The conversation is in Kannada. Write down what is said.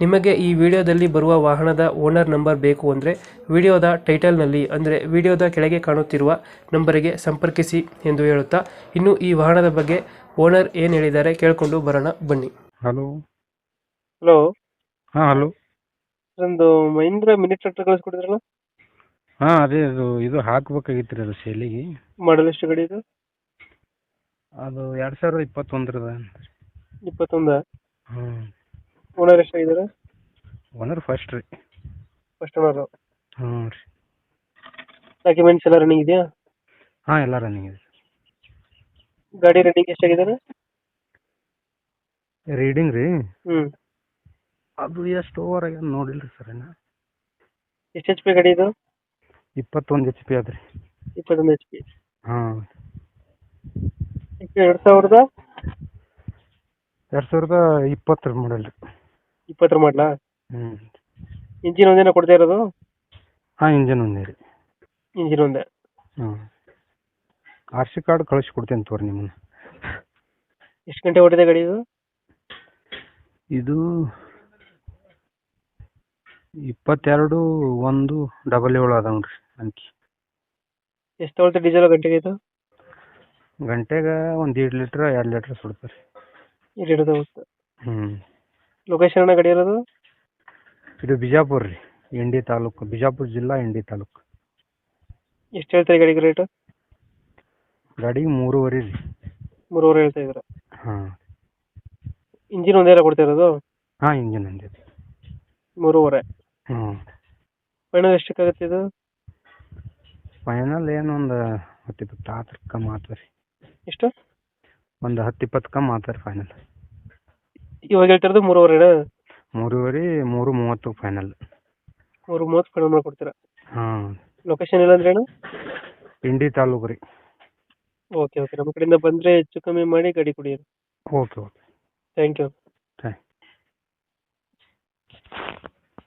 ನಿಮಗೆ ಈ ವಿಡಿಯೋದಲ್ಲಿ ಬರುವ ವಾಹನದ ಓನರ್ ನಂಬರ್ ಬೇಕು ಅಂದರೆ ವಿಡಿಯೋದ ಟೈಟಲ್ನಲ್ಲಿ ಅಂದರೆ ವಿಡಿಯೋದ ಕೆಳಗೆ ಕಾಣುತ್ತಿರುವ ನಂಬರಿಗೆ ಸಂಪರ್ಕಿಸಿ ಎಂದು ಹೇಳುತ್ತಾ ಇನ್ನು ಈ ವಾಹನದ ಬಗ್ಗೆ ಓನರ್ ಏನು ಹೇಳಿದ್ದಾರೆ ಕೇಳಿಕೊಂಡು ಬರೋಣ ಬನ್ನಿ. ಹಲೋ. ಹಲೋ. ಹಾಂ ಹಲೋ. ಒಂದು ಮಹೀಂದ್ರ ಮಿನಿ ಟ್ರ್ಯಾಕ್ಟರ್ ಕಳಿಸ್ಕೊಡಿದ್ರಲ್ಲ ಹಾಂ ಅದೇ ಅದು ಇದು ಹಾಕ್ಬೇಕಾಗಿತ್ತು ರೀ ಅದು ಸೇಲಿಗೆ. ಮಾಡಲ್ ಎಷ್ಟು ಗಾಡಿ ಇದು? ಅದು ಎರಡು ಸಾವಿರದ ಇಪ್ಪತ್ತೊಂದರದ ಇಪ್ಪತ್ತೊಂದ? ಹ್ಞೂ ಓನರ್ ಎಷ್ಟಾಗಿದ್ದಾರೆ ಓನರ್ ಫಸ್ಟ್ ರೀ. ಫಸ್ಟ್ ಓನರ್ ಹ್ಞೂ ರೀ. ಡಾಕ್ಯುಮೆಂಟ್ಸ್ ಎಲ್ಲ ರನ್ನಿಂಗ್ ಇದೆಯಾ? ಹಾಂ ಎಲ್ಲ ರನ್ನಿಂಗ್ ಇದೆ ಗಾಡಿ ರನ್ನಿಂಗ್ ಎಷ್ಟಾಗಿದ್ದಾರೆ ರೀಡಿಂಗ್ ರೀ? ಹ್ಞೂ. ಅದು ಎಷ್ಟು ಓವರ್ ಆಗ್ಯದ ನೋಡಿಲ್ಲ ರೀ ಸರ್ ಇನ್ನು. ಎಷ್ಟು ಎಚ್ ಪಿ ಗಾಡಿ ಇದು? ಇಪ್ಪತ್ತೊಂದು ಎಚ್ ಪಿ ಅದ ರೀ. ಇಪ್ಪತ್ತೊಂದು ಎಚ್ ಪಿ ಹಾಂ. ಎರಡು ಸಾವಿರದ? ಎರಡು ಸಾವಿರದ ಇಪ್ಪತ್ತರ ಮಾಡಲ್ ರೀ. ಇಪ್ಪತ್ತರ ಮಾಡಲಾ? ಹ್ಞೂ ಇಂಜಿನ್ ಒಂದೇನ ಕೊಡ್ತಾ ಇರೋದು? ಹಾಂ ಇಂಜಿನ್ ಒಂದೇ ರೀ. ಇಂಜಿನ್ ಒಂದೇ. ಹ್ಞೂ ಆರ್ ಸಿ ಕಾರ್ಡ್ ಕಳಿಸಿ ಕೊಡ್ತೇನೆ ತೋರಿ ನಿಮ್ಮನ್ನ. ಎಷ್ಟು ಗಂಟೆ ಹೊಡೆದ ಗಾಡಿ ಇದು? ಇದು ಇಪ್ಪತ್ತೆರಡು ಒಂದು ಡಬಲ್ ಏಳು ಅದಾವ ನೋಡ್ರಿ ಅಂಕಿ. ಎಷ್ಟು ತಗೊಳ್ತೆ ಡೀಸೆಲ್ ಗಂಟೆಗೆ ಇದು? ಗಂಟೆಗೆ ಒಂದು ಎರಡು ಲೀಟ್ರ್ ಎರಡು ಲೀಟ್ರ್ ಸುಡ್ತಾರೆ ಎರಡು ಹಿಡಿದು ಹೋಗುತ್ತೆ ಹ್ಞೂ ಲೊಕೇಶನ್ ಗಾಡಿ ಇರೋದು? ಇದು ಬಿಜಾಪುರ ರೀ ಇಂಡಿ ತಾಲೂಕು ಬಿಜಾಪುರ ಜಿಲ್ಲಾ ಇಂಡಿ ತಾಲೂಕು. ಎಷ್ಟು ಹೇಳ್ತಾರೆ ಗಾಡಿಗೆ ರೇಟ್ ಗಾಡಿಗೆ ಮೂರುವರೆ ರೀ. ಮೂರುವರೆ ಹೇಳ್ತಾ ಇದ್ದಾರೆ? ಹಾಂ. ಇಂಜಿನ್ ಒಂದೇ ಕೊಡ್ತಾ ಇರೋದು? ಹಾಂ ಇಂಜಿನ್ ಒಂದೇ ರೀ. ಮೂರುವರೆ. ಹ್ಞೂ ಫೈನಲ್ ಎಷ್ಟಕ್ಕಾಗುತ್ತೆ ಇದು? ಫೈನಲ್ ಏನು ಒಂದು ಹತ್ತು ಇಪ್ಪತ್ತು ಆತಕ್ಕ ರೀ. ಎಷ್ಟು? ಒಂದು ಹತ್ತು ಇಪ್ಪತ್ತು ಕಮ್ಮಿ ರೀ ಫೈನಲ್ ಇವಾಗ ಹೇಳ್ತಿರೋದು ಮೂರುವರೆ ಮೂರುವರೆ ಮೂರು ಮೂವತ್ತು ಫೈನಲ್ ಮೂರು ಮೂವತ್ತು ಫೈನಲ್ ಮಾಡ್ಕೊಡ್ತೀರಾ? ಹಾಂ. ಲೊಕೇಶನ್ ಇಲ್ಲ ಅಂದ್ರೆ ಏನು? ಪಿಂಡಿ ತಾಲೂಕು ರೀ. ಓಕೆ ಓಕೆ ನಮ್ಮ ಕಡೆಯಿಂದ ಬಂದರೆ ಹೆಚ್ಚು ಕಮ್ಮಿ ಮಾಡಿ ಗಾಡಿ ಕೊಡಿ ಓಕೆ ಓಕೆ ಥ್ಯಾಂಕ್ ಯು